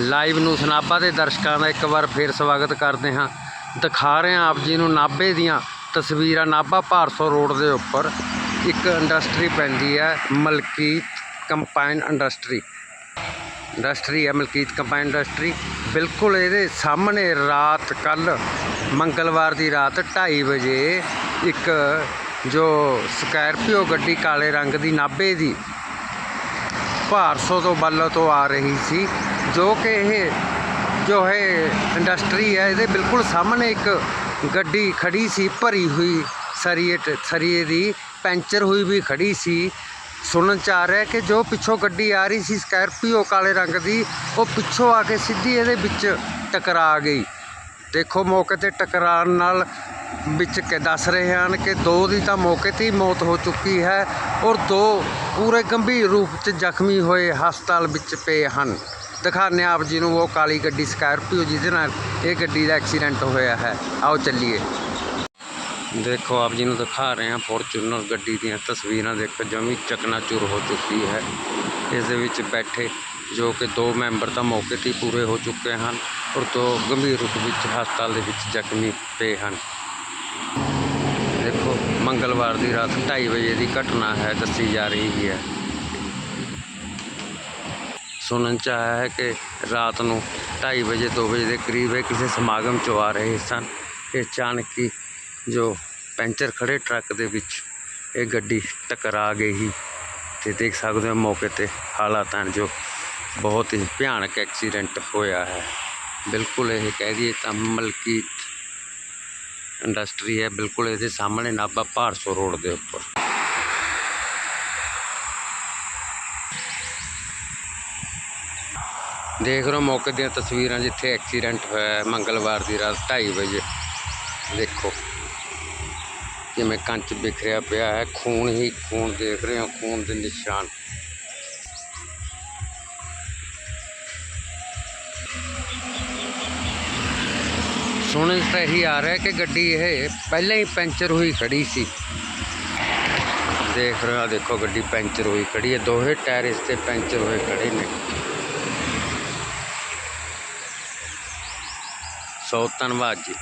Live ਨੂੰ ਸਨਾਬਾ ਦੇ ਦਰਸ਼ਕਾਂ ਦਾ ਇੱਕ ਵਾਰ ਫੇਰ ਸਵਾਗਤ ਕਰਦੇ ਹਾਂ। ਦਿਖਾ ਰਹੇ ਹਾਂ ਆਪ ਜੀ ਨੂੰ ਨਾਭੇ ਦੀਆਂ ਤਸਵੀਰਾਂ। ਨਾਭਾ ਭਾਰਸੋ ਰੋਡ ਦੇ ਉੱਪਰ ਇੱਕ ਇੰਡਸਟਰੀ ਪੈਂਦੀ ਹੈ, ਮਲਕੀਤ ਕੰਪਾਈਨ ਇੰਡਸਟਰੀ। ਇੰਡਸਟਰੀ ਹੈ, ਮਲਕੀਤ ਕੰਪਾਈਨ ਇੰਡਸਟਰੀ। ਬਿਲਕੁਲ ਇਹਦੇ ਸਾਹਮਣੇ ਰਾਤ ਕੱਲ ਮੰਗਲਵਾਰ ਦੀ ਰਾਤ 2:30 ਵਜੇ ਇੱਕ ਜੋ ਸਕੈਰਪੀਓ ਗੱਡੀ ਕਾਲੇ ਰੰਗ ਦੀ ਨਾਭੇ ਦੀ ਭਾਰਸੋ ਤੋਂ ਬੱਲ ਤੋਂ ਆ ਰਹੀ ਸੀ। ਜੋ ਕਿ ਇਹ ਜੋ ਹੈ ਇੰਡਸਟਰੀ ਹੈ, ਇਹਦੇ ਬਿਲਕੁਲ ਸਾਹਮਣੇ ਇੱਕ ਗੱਡੀ ਖੜੀ ਸੀ, ਭਰੀ ਹੋਈ ਸਰੀਏ ਟ- ਸਰੀਏ ਦੀ, ਪੈਂਚਰ ਹੋਈ ਵੀ ਖੜੀ ਸੀ। ਸੁਣਨ ਚ ਆ ਰਿਹਾ ਕਿ ਜੋ ਪਿੱਛੋਂ ਗੱਡੀ ਆ ਰਹੀ ਸੀ, ਸਕੈਰਪੀਓ ਕਾਲੇ ਰੰਗ ਦੀ, ਉਹ ਪਿੱਛੋਂ ਆ ਕੇ ਸਿੱਧੀ ਇਹਦੇ ਵਿੱਚ ਟਕਰਾ ਗਈ। ਦੇਖੋ, ਮੌਕੇ ਤੇ ਟਕਰਾਉਣ ਨਾਲ ਵਿੱਚ ਕਿ ਦੱਸ ਰਹੇ ਹਨ ਕਿ ਦੋ ਦੀ ਤਾਂ ਮੌਕੇ ਤੇ ਹੀ ਮੌਤ ਹੋ ਚੁੱਕੀ ਹੈ ਔਰ ਦੋ ਪੂਰੇ ਗੰਭੀਰ ਰੂਪ 'ਚ ਜ਼ਖਮੀ ਹੋਏ ਹਸਪਤਾਲ ਵਿੱਚ ਪਏ ਹਨ। ਦਿਖਾਉਂਦੇ ਹਾਂ ਆਪ ਜੀ ਨੂੰ, ਉਹ ਕਾਲੀ ਗੱਡੀ ਸਕਾਰਪੀਓ ਜਿਹਦੇ ਨਾਲ ਇਹ ਗੱਡੀ ਦਾ ਐਕਸੀਡੈਂਟ ਹੋਇਆ ਹੈ। ਆਓ ਚੱਲੀਏ। ਦੇਖੋ, ਆਪ ਜੀ ਨੂੰ ਦਿਖਾ ਰਹੇ ਹਾਂ ਫੋਰਚੂਨਰ ਗੱਡੀ ਦੀਆਂ ਤਸਵੀਰਾਂ। ਦੇਖੋ, ਜਮੀ ਚਕਨਾਚੂਰ ਹੋ ਚੁੱਕੀ ਹੈ। ਇਸ ਦੇ ਵਿੱਚ ਬੈਠੇ ਜੋ ਕਿ ਦੋ ਮੈਂਬਰ ਤਾਂ ਮੌਕੇ ਤੇ ਪੂਰੇ ਹੋ ਚੁੱਕੇ ਹਨ ਔਰ ਦੋ ਗੰਭੀਰ ਰੂਪ ਵਿੱਚ ਹਸਪਤਾਲ ਦੇ ਵਿੱਚ ਜ਼ਖਮੀ ਪਏ ਹਨ। ਦੇਖੋ, ਮੰਗਲਵਾਰ ਦੀ ਰਾਤ 2:30 ਵਜੇ ਦੀ ਘਟਨਾ ਹੈ, ਦੱਸੀ ਜਾ ਰਹੀ ਹੈ। ਸੁਣਨ ਚ ਆਇਆ ਹੈ ਕਿ ਰਾਤ ਨੂੰ ਢਾਈ ਵਜੇ, ਦੋ ਵਜੇ ਦੇ ਕਰੀਬ ਇਹ ਕਿਸੇ ਸਮਾਗਮ ਚੋਂ ਆ ਰਹੇ ਸਨ। ਕਿ ਅਚਾਨਕ ਹੀ ਜੋ ਪੈਂਚਰ ਖੜੇ ਟਰੱਕ ਦੇ ਵਿੱਚ ਇਹ ਗੱਡੀ ਟਕਰਾ ਗਈ ਤੇ ਦੇਖ ਸਕਦੇ ਹੋ ਮੌਕੇ ਤੇ ਹਾਲਾਤ ਹਨ ਜੋ ਬਹੁਤ ਹੀ ਭਿਆਨਕ ਐਕਸੀਡੈਂਟ ਹੋਇਆ ਹੈ। ਬਿਲਕੁਲ ਇਹ ਕਹਿ ਦਈਏ ਤਾਂ ਮਲਕੀਤ ਇੰਡਸਟਰੀ ਹੈ, ਬਿਲਕੁਲ ਇਹਦੇ ਸਾਹਮਣੇ ਨਾਭਾ ਭਾਰਸੋ ਰੋਡ ਦੇ ਉੱਪਰ। ਦੇਖ ਰਹੇ ਮੌਕੇ ਦੀਆਂ ਤਸਵੀਰਾਂ ਜਿੱਥੇ ਐਕਸੀਡੈਂਟ ਹੋਇਆ ਮੰਗਲਵਾਰ ਦੀ ਰਾਤ 2:30 ਵਜੇ। ਦੇਖੋ ਜਿਵੇਂ ਕੰਚ ਬਿਖਰਿਆ ਪਿਆ ਹੈ, ਖੂਨ ਹੀ ਖੂਨ ਦੇਖ ਰਹੇ ਹੋ, ਖੂਨ ਦੇ ਨਿਸ਼ਾਨ। ਸੁਣਨ 'ਚ ਤਾਂ ਇਹੀ ਆ ਰਿਹਾ ਕਿ ਗੱਡੀ ਇਹ ਪਹਿਲਾਂ ਹੀ ਪੈਂਚਰ ਹੋਈ ਖੜੀ ਸੀ। ਦੇਖ ਰਹੇ ਹੋ ਦੇਖੋ ਗੱਡੀ ਪੈਂਚਰ ਹੋਈ ਖੜੀ ਹੈ, ਦੋਹੇ ਟਾਇਰ ਇਸ ਤੇ ਪੈਂਚਰ ਹੋਏ ਖੜੇ ਨੇ। ਸੋ ਧੰਨਵਾਦ ਜੀ।